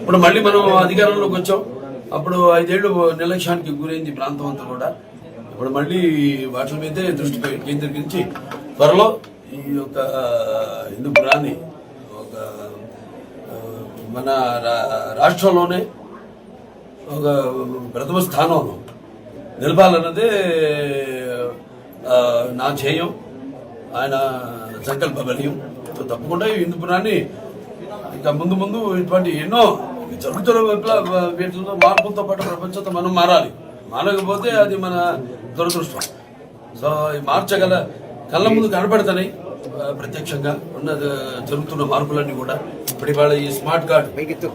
ఇప్పుడు మళ్ళీ మనం అధికారంలోకి వచ్చాం. అప్పుడు ఐదేళ్ళు నిర్లక్ష్యానికి గురైంది ప్రాంతం అంతా కూడా. ఇప్పుడు మళ్ళీ వాటి మీదే దృష్టి కేంద్రీకరించి త్వరలో ఈ యొక్క హిందూపురాన్ని ఒక మన రా- రాష్ట్రంలోనే ఒక ప్రథమ స్థానంలో నిలపాలన్నదే నా ధ్యేయం. ఆయన సంకల్ప బలీయం. సో తప్పకుండా హిందూ హిందూపురాన్ని ఇంకా ముందు ముందు ఇటువంటి ఎన్నో జరుగుతున్న వీటిలో మార్పులతో పాటు ప్రపంచంతో మనం మారాలి. మారకపోతే అది మన దురదృష్టం. సో ఈ మార్చగల కళ్ళ ముందు కనపడతాయి ప్రత్యక్షంగా ఉన్న జరుగుతున్న మార్పులన్నీ కూడా. ఇప్పటి వాళ్ళ ఈ స్మార్ట్ కార్డు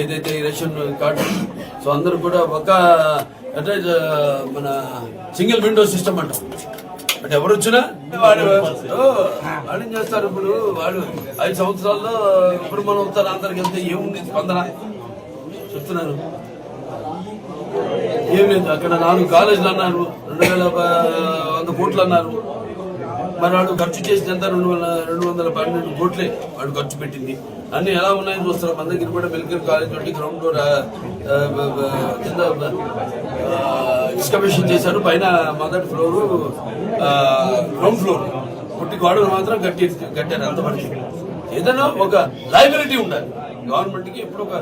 ఏదైతే ఈ రేషన్ కార్డు సో అందరూ కూడా ఒక అంటే మన సింగిల్ విండో సిస్టమ్ అంటాం. అంటే ఎవరు వచ్చినా వాడు ఓ, వాడు ఏం చేస్తారు ఇప్పుడు? వాడు ఐదు సంవత్సరాల్లో ఇప్పుడు మనం ఉత్తరాంతరికి వెళ్తే ఏముంది స్పందన? చెప్తున్నారు. ఏం లేదు అక్కడ నాలుగు కాలేజీలు అన్నారు రెండు వేల వంద కోట్లు అన్నారు. మరి వాడు ఖర్చు చేసింది ఎంత రెండు వందల రెండు వందల పన్నెండు కోట్లే వాడు ఖర్చు పెట్టింది. అన్ని ఎలా ఉన్నాయని చూస్తారు? మన దగ్గర కూడా మెడికల్ కాలేజ్ నుండి గ్రౌండ్ ఫ్లోర్ కింద ఎక్స్కవేషన్ చేశారు. పైన మొదటి ఫ్లోరు గ్రౌండ్ ఫ్లోర్ పుట్టి గోడలు మాత్రం కట్టి కట్టారు అంతవరకు ఏదైనా ఒక లైబిలిటీ ఉండాలి. గవర్నమెంట్కి ఎప్పుడు ఒక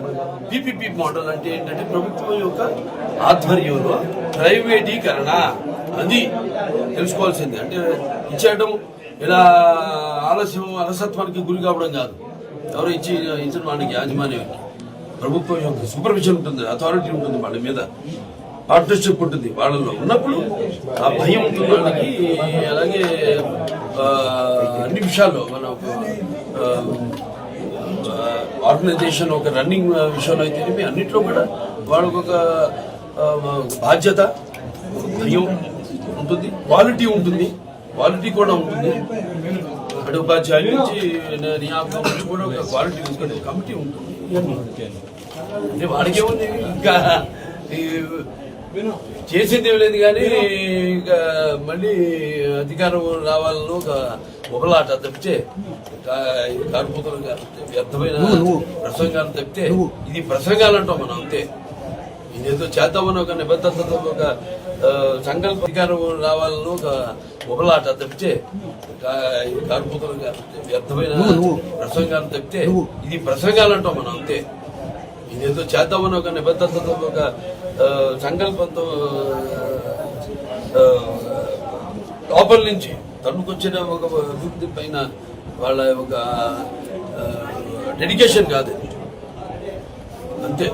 పీపీపీ మోడల్ అంటే ఏంటంటే ప్రభుత్వం యొక్క ఆధ్వర్యంలో ప్రైవేటీకరణ. అది తెలుసుకోవాల్సింది. అంటే ఇచ్చేయడం ఇలా ఆలస్యం అలసత్వానికి గురి కావడం కాదు. ఎవరు ఇచ్చి ఇచ్చిన వాడికి యాజమాన్యానికి ప్రభుత్వం యొక్క సూపర్విజన్ ఉంటుంది అథారిటీ ఉంటుంది వాళ్ళ మీద. పార్ట్నర్షిప్ ఉంటుంది వాళ్ళలో ఉన్నప్పుడు ఆ భయం ఉంటుంది వాళ్ళకి. అలాగే అన్ని విషయాల్లో మన ఒక, ఆర్గనైజేషన్ ఒక రన్నింగ్ విషయంలో అయితే అన్నింటిలో అన్నిట్లో కూడా వాళ్ళకొక బాధ్యత భయం ఉంటుంది. క్వాలిటీ ఉంటుంది. క్వాలిటీ కూడా ఉంటుంది. అంటే ఉపాధ్యాయుల నుంచి నియామకం నుంచి కూడా ఒక క్వాలిటీ తీసుకునే కమిటీ ఉంటుంది. అంటే వాడికి ఏముంది? ఇంకా చేసింది ఏం లేదు కానీ ఇంకా మళ్ళీ అధికారం రావాలని ఒక ఒకలాట తప్పితే కా- ఈ కార్పొరేటర్ గారు వ్యర్థమైన ప్రసంగాలు తప్పితే ఇది ప్రసంగాలు అంటాం మనం అంతే. ఇదేదో చేద్దామని ఒక నిబద్ధతతో ఒక సంకల్ప అధికారం రావాలని ఒక ఒకలాట తప్పితే వ్యర్థమైన ప్రసంగాలు తప్పితే ఇది ప్రసంగాలు అంటాం మనం అంతే. ఇదేదో చేద్దామని ఒక నిబద్ధతతో ఒక సంకల్పంతో లోపల నుంచి తన్నుకొచ్చిన ఒక అభివృద్ధి పైన వాళ్ళ ఒక డెడికేషన్ కాదు. అంతే.